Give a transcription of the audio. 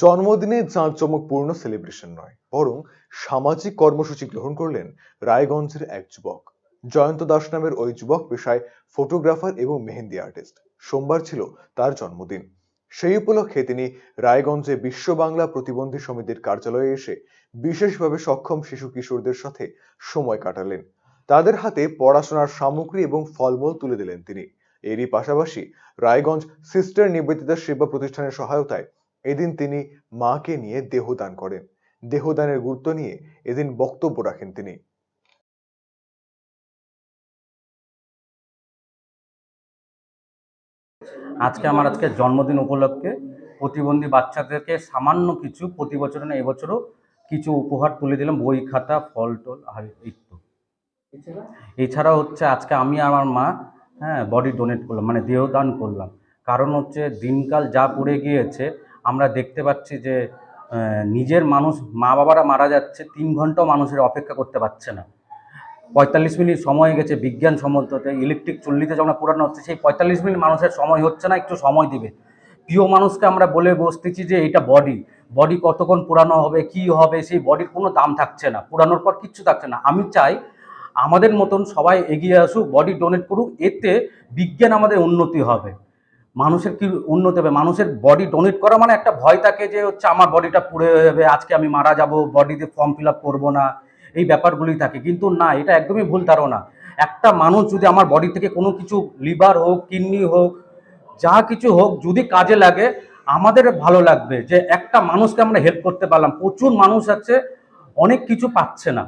জন্মদিনে জাঁকজমকপূর্ণ সেলিব্রেশন নয়, বরং সামাজিক কর্মসূচি গ্রহণ করলেন রায়গঞ্জের এক যুবক। জয়ন্ত দাস নামের ওই যুবক পেশায় ফটোগ্রাফার এবং মেহেন্দি আর্টিস্ট সোমবার ছিল তার জন্মদিন। সেই উপলক্ষে তিনি রায়গঞ্জে বিশ্ব বাংলা প্রতিবন্ধী সমিতির কার্যালয়ে এসে বিশেষভাবে সক্ষম শিশু কিশোরদের সাথে সময় কাটালেন। তাদের হাতে পড়াশোনার সামগ্রী এবং ফলমূল তুলে দিলেন তিনি। এরই পাশাপাশি রায়গঞ্জ সিস্টার নিবেদিতা সেবা প্রতিষ্ঠানের সহায়তায় এদিন তিনি মাকে নিয়ে দেহদান করেন। দেহদানের গুরুত্ব নিয়ে এদিন বক্তব্য রাখেন তিনি। আজকে আমার আজকে জন্মদিন উপলক্ষে প্রতিবন্ধী বাচ্চাদেরকে সামান্য কিছু প্রতি বছর না এবছরও কিছু উপহার তুলে দিলাম। বই খাতা, ফল টল, আর তো। এছাড়া হচ্ছে আজকে আমি আমার মা হ্যাঁ বডি ডোনেট করলাম মানে দেহদান করলাম। কারণ হচ্ছে দিনকাল যা পড়ে গিয়েছে আমরা দেখতে পাচ্ছি যে নিজের মানুষ, মা বাবারা মারা যাচ্ছে, তিন ঘন্টাও মানুষের অপেক্ষা করতে পারছে না। পঁয়তাল্লিশ মিনিট সময় গেছে বিজ্ঞান সম্মততে ইলেকট্রিক চুল্লিতে যখন পুরানো হচ্ছে, সেই পঁয়তাল্লিশ মিনিট মানুষের সময় হচ্ছে না, একটু সময় দিবে। প্রিয় মানুষকে আমরা বলে বসতেছি যে, এটা বডি বডি কতক্ষণ পুরানো হবে, কি হবে, সেই বডির কোনো দাম থাকছে না, পুরানোর পর কিচ্ছু থাকছে না। আমি চাই আমাদের মতন সবাই এগিয়ে আসুক বডি ডোনেট করুক, এতে বিজ্ঞান আমাদের উন্নতি হবে। মানুষের কি উন্নতি হবে? মানুষের বডি ডোনেট করা মানে একটা ভয় থাকে যে হচ্ছে আমার বডিটা পুড়ে যাবে, আজকে আমি মারা যাব বডিতে ফর্ম ফিল আপ করব না, এই ব্যাপারগুলি থাকে। কিন্তু না, এটা একদমই ভুল ধারণা। একটা মানুষ যদি আমার বডি থেকে কোনো কিছু লিভার হোক কিডনি হোক, যা কিছু হোক, যদি কাজে লাগে, আমাদের ভালো লাগবে যে একটা মানুষকে আমরা হেল্প করতে পারলাম। প্রচুর মানুষ আছে, অনেক কিছু পাচ্ছে না।